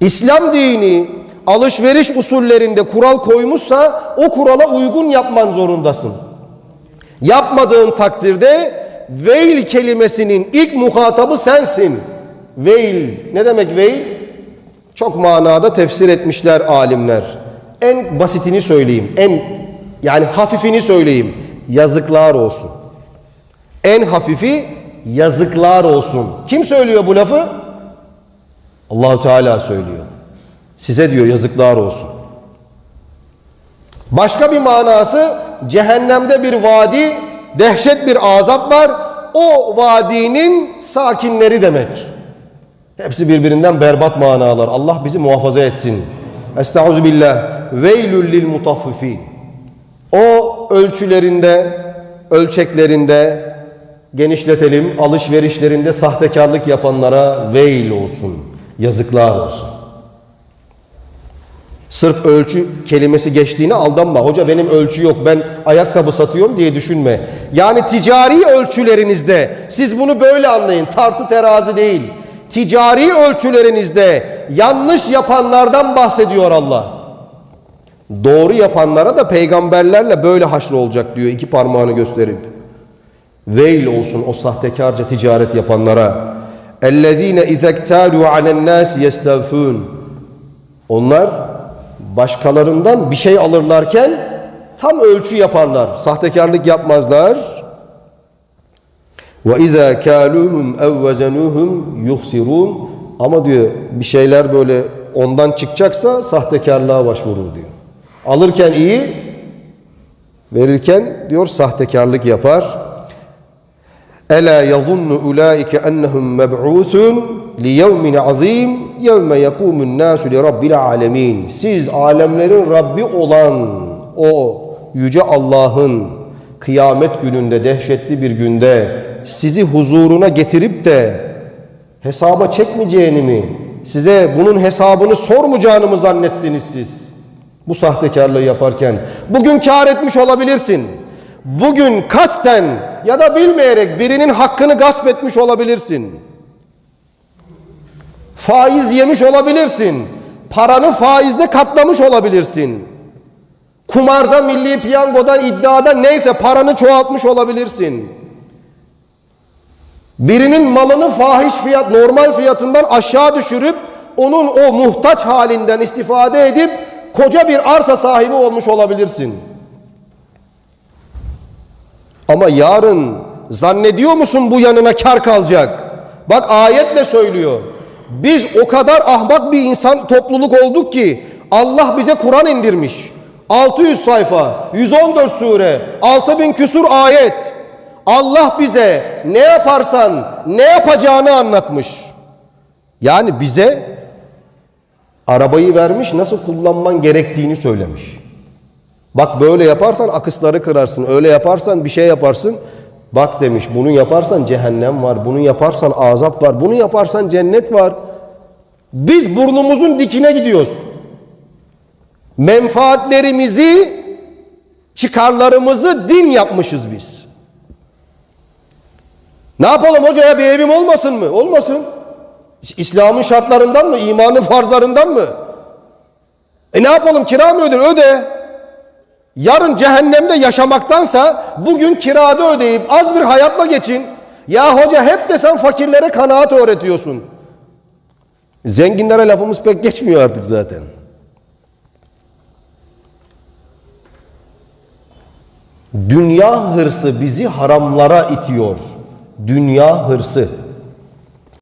İslam dini alışveriş usullerinde kural koymuşsa o kurala uygun yapman zorundasın. Yapmadığın takdirde veil kelimesinin ilk muhatabı sensin. Veil ne demek veil? Çok manada tefsir etmişler alimler. En basitini söyleyeyim. En yani hafifini söyleyeyim. Yazıklar olsun. En hafifi yazıklar olsun. Kim söylüyor bu lafı? Allahu Teala söylüyor. Size diyor yazıklar olsun. Başka bir manası cehennemde bir vadi, dehşet bir azap var. O vadinin sakinleri demek. Hepsi birbirinden berbat manalar. Allah bizi muhafaza etsin. Estaizu billah. Veylül lil mutaffifin. O ölçülerinde, ölçeklerinde genişletelim. Alışverişlerinde sahtekarlık yapanlara veil olsun. Yazıklar olsun. Sırf ölçü kelimesi geçtiğine aldanma. Hoca benim ölçü yok ben ayakkabı satıyorum diye düşünme. Yani ticari ölçülerinizde siz bunu böyle anlayın. Tartı terazi değil. Ticari ölçülerinizde yanlış yapanlardan bahsediyor Allah. Doğru yapanlara da peygamberlerle böyle haşr olacak diyor iki parmağını gösterip. Veil olsun o sahtekarca ticaret yapanlara. اَلَّذ۪ينَ اِذَا اكْتَالُوا عَلَى النَّاسِ يَسْتَوْفُونَ Onlar başkalarından bir şey alırlarken tam ölçü yaparlar. Sahtekarlık yapmazlar. Ve izâ kâluhum ev vezenuhum yuhsirun. Ama diyor bir şeyler böyle ondan çıkacaksa sahtekarlığa başvurur diyor. Alırken iyi, verirken diyor sahtekarlık yapar. Ela yazunnu ulaike ennehum meb'uthun li yevmin azim yevme yekumun nasu li rabbil alemin. Siz alemlerin Rabbi olan o yüce Allah'ın kıyamet gününde dehşetli bir günde sizi huzuruna getirip de hesaba çekmeyeceğini mi size bunun hesabını sormayacağını mı zannettiniz siz? Bu sahtekarlığı yaparken bugün kar etmiş olabilirsin. Bugün kasten ya da bilmeyerek birinin hakkını gasp etmiş olabilirsin. Faiz yemiş olabilirsin. Paranı faizde katlamış olabilirsin. Kumarda, milli piyangoda, iddiada neyse paranı çoğaltmış olabilirsin. Birinin malını fahiş fiyat, normal fiyatından aşağı düşürüp onun o muhtaç halinden istifade edip koca bir arsa sahibi olmuş olabilirsin. Ama yarın zannediyor musun bu yanına kar kalacak? Bak ayetle söylüyor. Biz o kadar ahmak bir insan topluluk olduk ki Allah bize Kur'an indirmiş. 600 sayfa, 114 sure, 6000 küsur ayet. Allah bize ne yaparsan ne yapacağını anlatmış. Yani bize arabayı vermiş nasıl kullanman gerektiğini söylemiş. Bak böyle yaparsan akısları kırarsın. Öyle yaparsan bir şey yaparsın. Bak demiş bunu yaparsan cehennem var. Bunu yaparsan azap var. Bunu yaparsan cennet var. Biz burnumuzun dikine gidiyoruz. Menfaatlerimizi, çıkarlarımızı din yapmışız biz. Ne yapalım hocaya bir evim olmasın mı? Olmasın. İslam'ın şartlarından mı? İmanın farzlarından mı? E ne yapalım kira mı öder? Öde. Yarın cehennemde yaşamaktansa bugün kirada ödeyip az bir hayatla geçin. Ya hoca hep de sen fakirlere kanaat öğretiyorsun. Zenginlere lafımız pek geçmiyor artık zaten. Dünya hırsı bizi haramlara itiyor. Dünya hırsı.